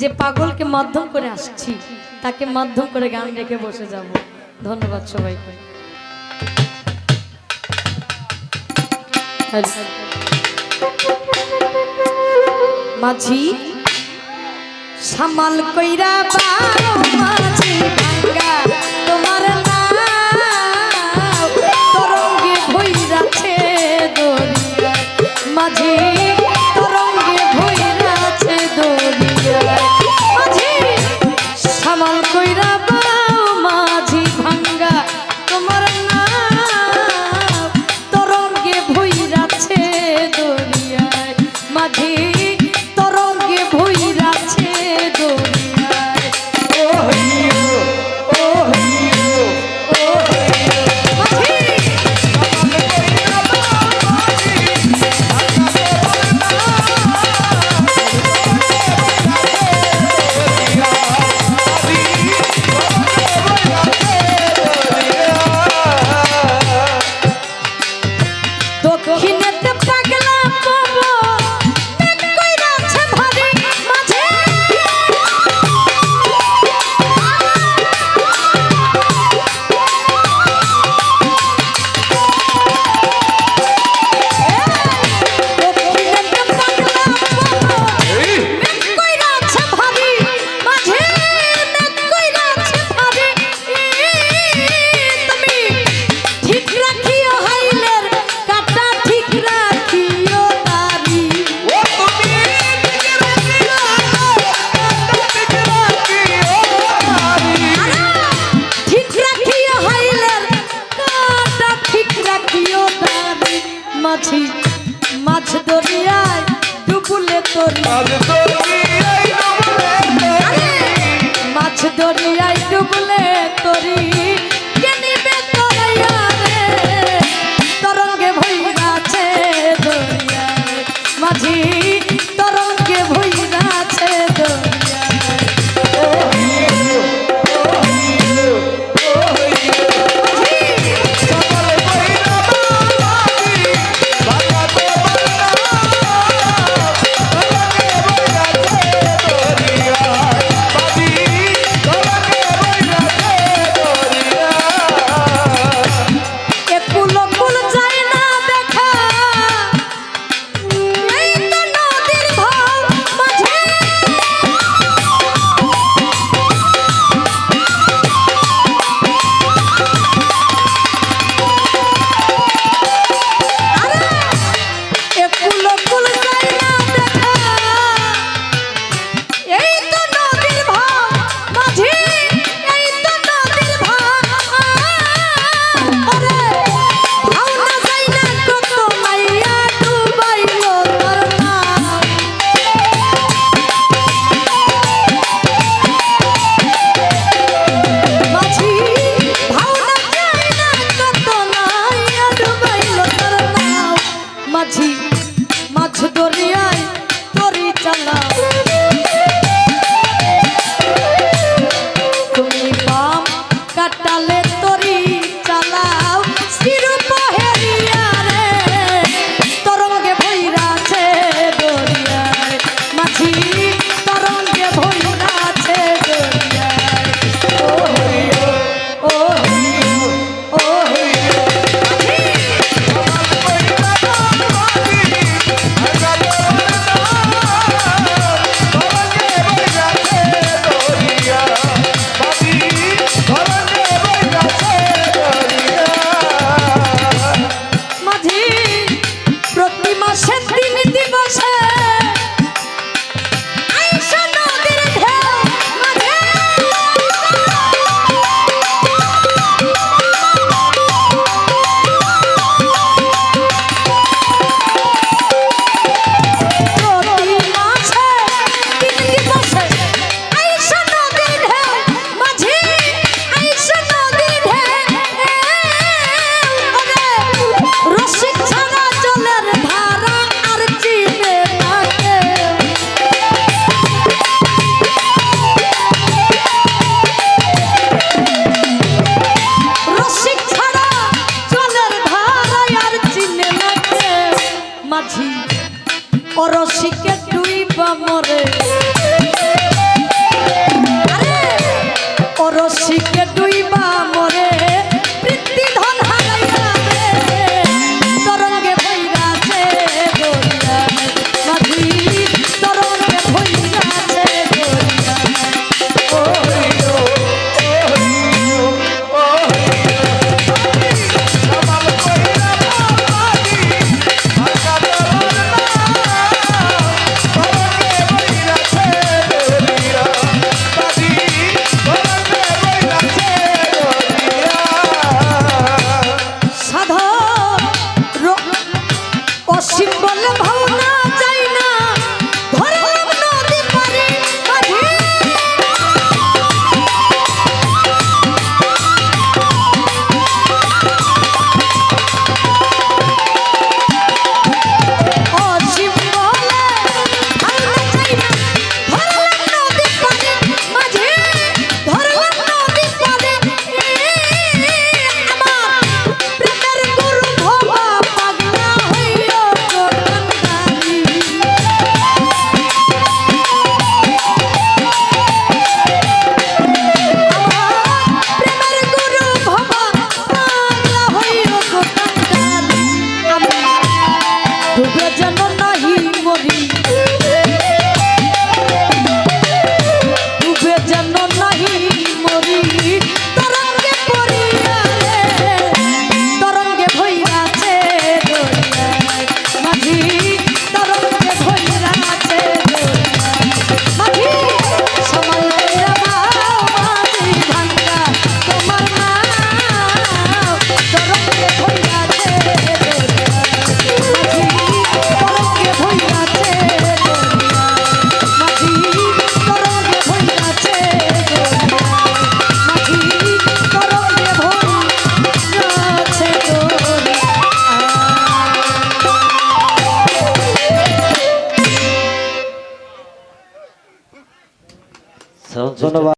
যে পাগলকে মাধ্যম করে আসছি, তাকে মাধ্যম করে গান রেখে বসে যাব। ধন্যবাদ সবাইকে। মাঝি, সামাল কইরা পারো মাঝি ভাঙ্গা, তোমার তরঙ্গে ভইরাছে দরিয়া। মাঝি দক্ষিণেতে পাগলা আছি। মাছ দরিয়ায় ডুবুলে তরি। মাছ দরিয়ায় ডুবুলে তরি। মাঝি। অরসিকে ডুইবা মরে।